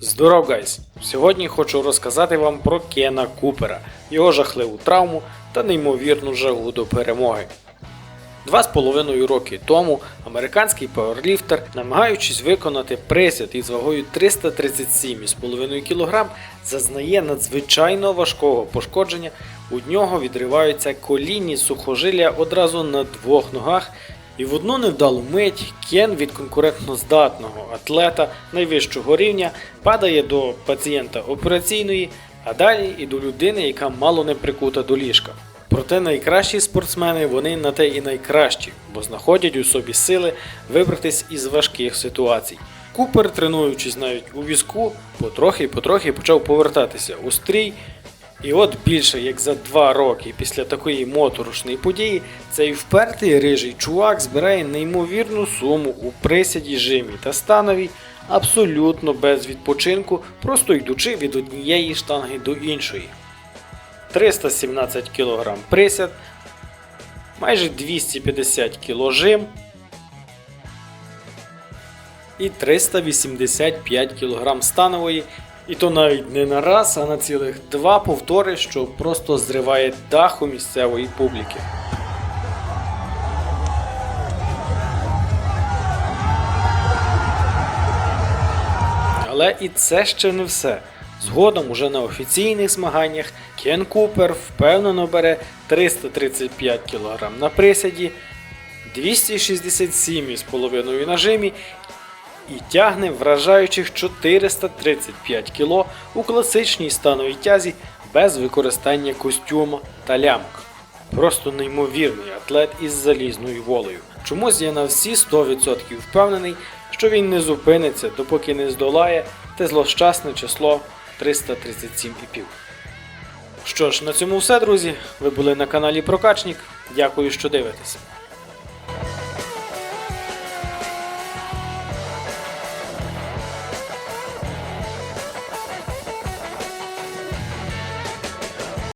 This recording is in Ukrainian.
Здоров, гайс! Сьогодні хочу розказати вам про Кена Купера, його жахливу травму та неймовірну жагу до перемоги. Два з половиною роки тому американський пауерліфтер, намагаючись виконати присід із вагою 337,5 кг, зазнає надзвичайно важкого пошкодження. У нього відриваються колінні сухожилля одразу на двох ногах, і в одну невдалу мить Кен від конкурентно здатного атлета найвищого рівня падає до пацієнта операційної, а далі і до людини, яка мало не прикута до ліжка. Проте найкращі спортсмени вони на те і найкращі, бо знаходять у собі сили вибратись із важких ситуацій. Купер, тренуючись навіть у візку, потрохи-потрохи почав повертатися у стрій. І от більше як за два роки після такої моторошної події цей впертий рижий чувак збирає неймовірну суму у присяді, жимі та станові, абсолютно без відпочинку, просто йдучи від однієї штанги до іншої. 317 кг присяд, майже 250 кг жим і 385 кг станової, і то навіть не на раз, а на цілих два повтори, що просто зриває дах у місцевої публіки. Але і це ще не все. Згодом уже на офіційних змаганнях Кен Купер впевнено бере 335 кг на присяді, 267,5 на жимі і тягне вражаючих 435 кг у класичній становій тязі без використання костюма та лямок. Просто неймовірний атлет із залізною волею. Чомусь я на всі 100% впевнений, що він не зупиниться, допоки не здолає те злощасне число 337,5. Що ж, на цьому все, друзі. Ви були на каналі Прокачник. Дякую, що дивитеся.